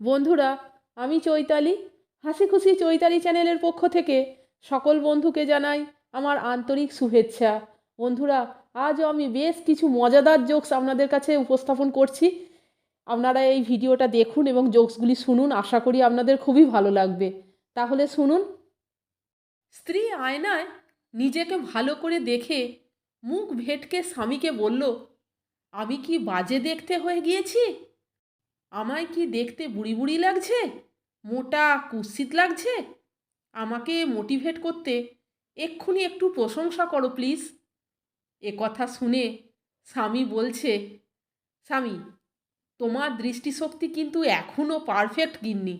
বন্ধুরা, আমি চৈতালি। হাসি খুশি চৈতালি চ্যানেলের পক্ষ থেকে সকল বন্ধুকে জানাই আমার আন্তরিক শুভেচ্ছা। বন্ধুরা, আজও আমি বেশ কিছু মজাদার জোকস আপনাদের কাছে উপস্থাপন করছি। আপনারা এই ভিডিওটা দেখুন এবং জোকসগুলি শুনুন, আশা করি আপনাদের খুবই ভালো লাগবে। তাহলে শুনুন। স্ত্রী আয়নায় নিজেকে ভালো করে দেখে মুখ ভেটকে স্বামীকে বলল, আমি কি বাজে দেখতে হয়ে গিয়েছি? আমায় কি দেখতে বুড়ি বুড়ি লাগছে? মোটা কুৎসিত লাগছে? আমাকে মোটিভেট করতে এক্ষুনি একটু প্রশংসা করো, প্লিজ। এ কথা শুনে স্বামী বলছে, স্বামী, তোমার দৃষ্টিশক্তি কিন্তু এখনও পারফেক্ট গিন্নি।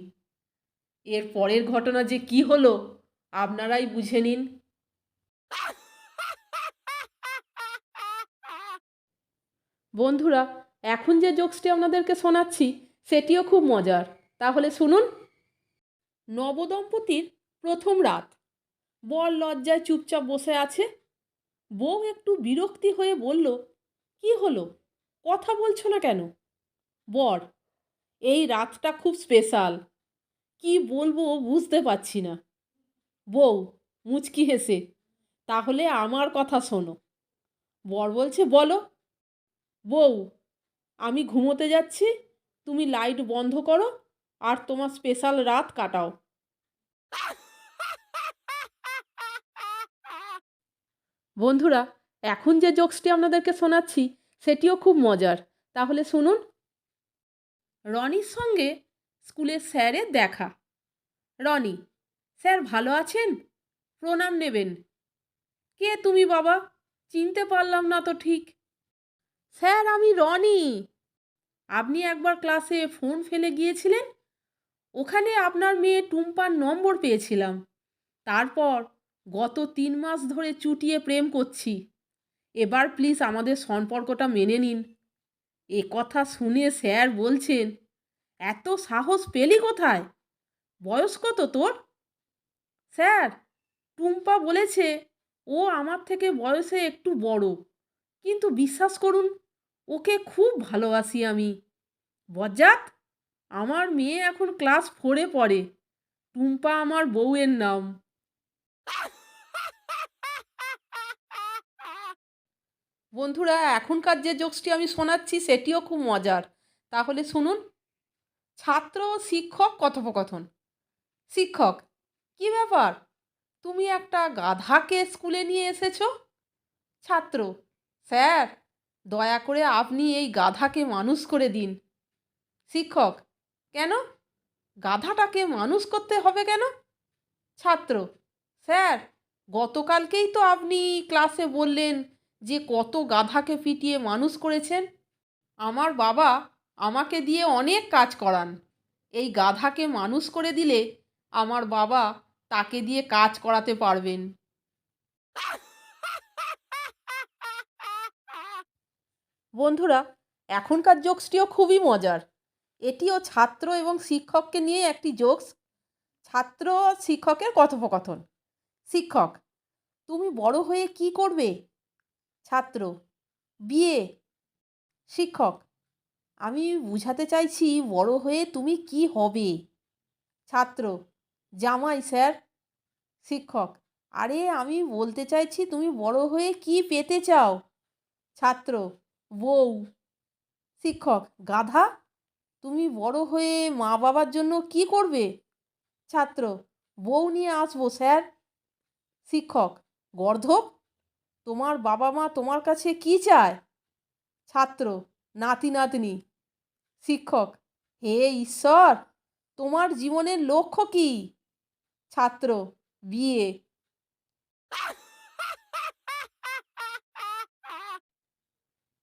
এর পরের ঘটনা যে কি হলো, আপনারাই বুঝে নিন। বন্ধুরা, এখন যে জোকসটি আপনাদেরকে শোনাচ্ছি সেটিও খুব মজার। তাহলে শুনুন। নবদম্পতির প্রথম রাত। বর লজ্জায় চুপচাপ বসে আছে। বউ একটু বিরক্তি হয়ে বলল, কি হলো? কথা বলছো না কেন? বর, এই রাতটা খুব স্পেশাল। কি বলব বুঝতে পারছি না। বউ, মুচকি হেসে, তাহলে আমার কথা শোনো। বর বলছে, বলো। বউ, আমি ঘুমোতে যাচ্ছি। তুমি লাইট বন্ধ করো আর তোমার স্পেশাল রাত কাটাও। বন্ধুরা, এখন যে জোকসটি আপনাদেরকে শোনাচ্ছি, সেটিও খুব মজার। তাহলে শুনুন। রনির সঙ্গে স্কুলের স্যারের দেখা। রনি, স্যার ভালো আছেন? প্রণাম নেবেন। কে তুমি বাবা? চিনতে পারলাম না তো ঠিক। স্যার, আমি রনি। আপনি একবার ক্লাসে ফোন ফেলে গিয়েছিলেন? ওখানে আপনার মেয়ে টুম্পার নম্বর পেয়েছিলাম। তারপর গত তিন মাস ধরে চুটিয়ে প্রেম করছি। এবার প্লিজ আমাদের সম্পর্কটা মেনে নিন। এ কথা শুনে স্যার বলছেন, এত সাহস পেলি কোথায়? বয়স কত তোর? স্যার, টুম্পা বলেছে ও আমার থেকে বয়সে একটু বড়। কিন্তু বিশ্বাস করুন ওকে খুব ভালোবাসি আমি। বজ্জাত, আমার মেয়ে এখন ক্লাস ফোরে পড়ে। টুম্পা আমার বউয়ের নাম। বন্ধুরা, এখনকার যে জোকসটি আমি শোনাচ্ছি, সেটিও খুব মজার। তাহলে শুনুন। ছাত্র ও শিক্ষক কথোপকথন। শিক্ষক, কি ব্যাপার? তুমি একটা গাধাকে স্কুলে নিয়ে এসেছ? ছাত্র, স্যার দয়া করে আপনি এই গাধাকে মানুষ করে দিন। শিক্ষক, কেন? গাধাটাকে মানুষ করতে হবে কেন? ছাত্র, স্যার, গতকালকেই তো আপনি ক্লাসে বললেন যে কত গাধাকে পিটিয়ে মানুষ করেছেন। আমার বাবা আমাকে দিয়ে অনেক কাজ করান। এই গাধাকে মানুষ করে দিলে আমার বাবা তাকে দিয়ে কাজ করাতে পারবেন। বন্ধুরা, এখনকার জোকসটিও খুবই মজার। এটিও ছাত্র এবং শিক্ষককে নিয়ে একটি জোকস ছাত্র শিক্ষকের কথোপকথন। শিক্ষক, তুমি বড় হয়ে কি করবে? ছাত্র, বিয়ে। শিক্ষক, আমি বুঝাতে চাইছি বড় হয়ে তুমি কি হবে? ছাত্র, জামাই স্যার। শিক্ষক, আরে আমি বলতে চাইছি তুমি বড় হয়ে কি পেতে চাও? ছাত্র বউ শিক্ষক, গাধা? তুমি বড় হয়ে মা বাবার জন্য কি করবে? ছাত্র, বউ নিয়ে আসব, স্যার। শিক্ষক, গর্ধব, তোমার বাবা মা তোমার কাছে কি চায়? ছাত্র নাতি নাতনি শিক্ষক, হে ঈশ্বর, তোমার জীবনের লক্ষ্য কি? ছাত্র, বিয়ে।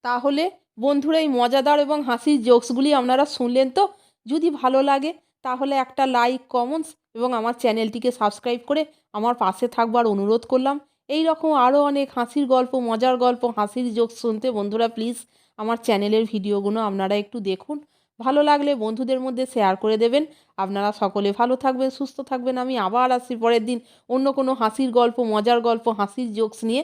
তাহলে বন্ধুরা, এই মজাদার এবং হাসির জোকসগুলি আপনারা শুনলেন তো? যদি ভালো লাগে, তাহলে একটা লাইক কমেন্টস এবং আমার চ্যানেলটিকে সাবস্ক্রাইব করে আমার পাশে থাকবার অনুরোধ করলাম। এই রকম আরও অনেক হাসির গল্প, মজার গল্প, হাসির জোক শুনতে বন্ধুরা প্লিজ আমার চ্যানেলের ভিডিওগুলো আপনারা একটু দেখুন। ভালো লাগলে বন্ধুদের মধ্যে শেয়ার করে দেবেন। আপনারা সকলে ভালো থাকবেন, সুস্থ থাকবেন। আমি আবার আসি পরের দিন অন্য কোনো হাসির গল্প, মজার গল্প, হাসির জোকস নিয়ে।